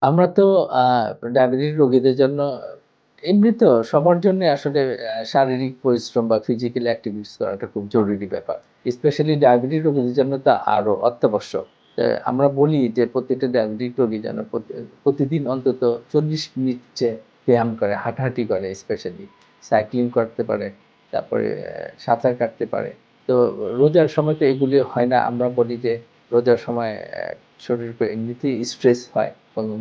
আমরা তো ডায়াবেটিস রোগীদের জন্য, এমনি তো সবার জন্য আসলে শারীরিক পরিশ্রম বা ফিজিক্যাল অ্যাক্টিভিটিস করাটা খুব জরুরি ব্যাপার। স্পেশালি ডায়াবেটিস রোগীদের জন্য তা আরও অত্যাবশ্যক। আমরা বলি যে প্রত্যেকটা ডায়াবেটিক রোগী যেন প্রতি- প্রতিদিন অন্তত চল্লিশ মিনিট যে ব্যায়াম করে, হাঁটাহাঁটি করে স্পেশালি সাইক্লিং করতে পারে, তারপরে সাঁতার কাটতে পারে। তো রোজার সময় তো এগুলি হয় না। আমরা বলি যে রোজার সময় শরীর এমনিতেই স্ট্রেস হয়।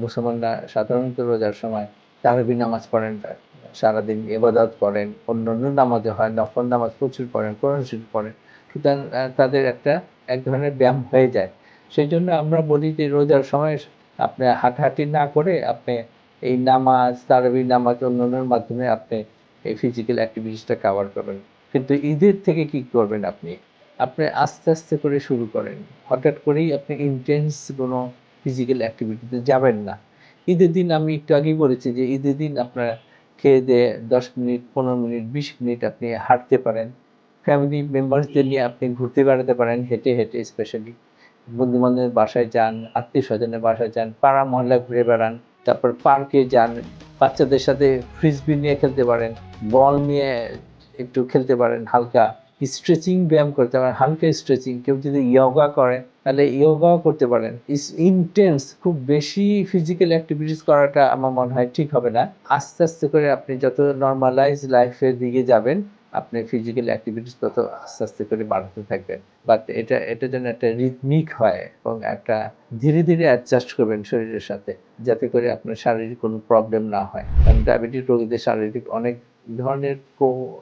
মুসলমানরা সাধারণত রোজার সময় তারাবি নামাজ পড়েন সারাদিন এবাদত করেন অন্য অন্য নামাজে হয়, নফল নামাজ প্রচুর পড়েন, কোরআন শরীফ পড়েন। সুতরাং তাদের একটা, এক ধরনের ব্যায়াম হয়ে যায়। সেই জন্য আমরা বলি যে রোজার সময় আপনি হাঁটাহাঁটি না করে আপনি এই নামাজ, তারাবি নামাজ অন্যান্যর মাধ্যমে আপনি এই ফিজিক্যাল অ্যাক্টিভিটিসটা কভার করবেন কিন্তু ঈদের থেকে কি করবেন আপনি? আপনি আস্তে আস্তে করে শুরু করেন। হঠাৎ করেই আপনি ইন্টেন্স কোনো ফিজিক্যাল অ্যাক্টিভিটিতে যাবেন না। ঈদের দিন আমি একটু আগেই বলেছি যে, ঈদের দিন আপনার খেয়ে দিয়ে দশ মিনিট, পনেরো মিনিট, বিশ মিনিট আপনি হাঁটতে পারেন। ফ্যামিলি মেম্বারসদের নিয়ে আপনি ঘুরতে বেড়াতে পারেন হেঁটে হেঁটে স্পেশালি বন্ধু বান্ধবের বাসায় যান আত্মীয় স্বজনের বাসায় যান, পাড়া মহল্লা ঘুরে বেড়ান, তারপর পার্কে যান, বাচ্চাদের সাথে ফ্রিজবি নিয়ে খেলতে পারেন বল নিয়ে একটু খেলতে পারেন, হালকা স্ট্রেচিং ব্যায়াম করতে পারেন, হালকা স্ট্রেচিং কেউ যদি ইয়োগা করে তাহলে ইয়োগাও করতে পারেন। ইস ইন্টেন্স খুব বেশি ফিজিক্যাল অ্যাক্টিভিটিস করাটা আমার মনে হয় ঠিক হবে না। আস্তে আস্তে করে আপনি যত নর্মালাইজ লাইফের দিকে যাবেন, আপনি ফিজিক্যাল অ্যাক্টিভিটিস তত আস্তে আস্তে করে বাড়াতে থাকবেন। বাট এটা এটা যেন একটা রিদমিক হয় এবং একটা ধীরে ধীরে অ্যাডজাস্ট করবেন শরীরের সাথে, যাতে করে আপনার শারীরিক কোনো প্রবলেম না হয়। কারণ ডায়াবেটিস রোগীদের শারীরিক অনেক ধরনের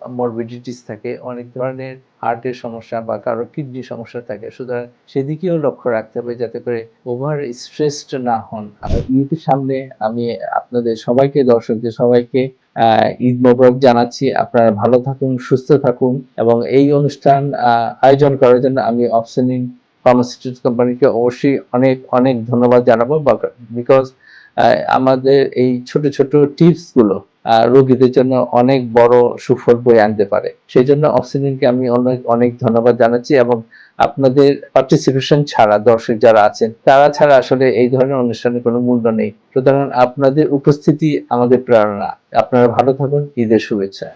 মরবিডিটিস থাকে অনেক ধরনের হার্টের সমস্যা বা কারও কিডনি সমস্যা থাকে। সুতরাং সেদিকেও লক্ষ্য রাখতে হবে যাতে করে ওভার স্ট্রেসড না হন। ঈদের সামনে আমি আপনাদের সবাইকে দর্শকদের সবাইকে ঈদ মোবারক জানাচ্ছি। আপনারা ভালো থাকুন সুস্থ থাকুন এবং এই অনুষ্ঠান আয়োজন করার জন্য আমি অপশনিং ফার্মাসিউটিক্যাল কোম্পানিকে অবশ্যই অনেক অনেক ধন্যবাদ জানাব। বিকজ আমাদের এই ছোট ছোট টিপসগুলো আহ, রোগীদের জন্য অনেক বড় সুফল বয়ে আনতে পারে। সেই জন্য অক্সিজেনকে আমি অনেক অনেক ধন্যবাদ জানাচ্ছি এবং আপনাদের পার্টিসিপেশন ছাড়া দর্শক যারা আছেন, তারা ছাড়া আসলে এই ধরনের অনুষ্ঠানের কোনো মূল্য নেই। সুতরাং আপনাদের উপস্থিতি আমাদের প্রেরণা। আপনারা ভালো থাকুন, ঈদের শুভেচ্ছা।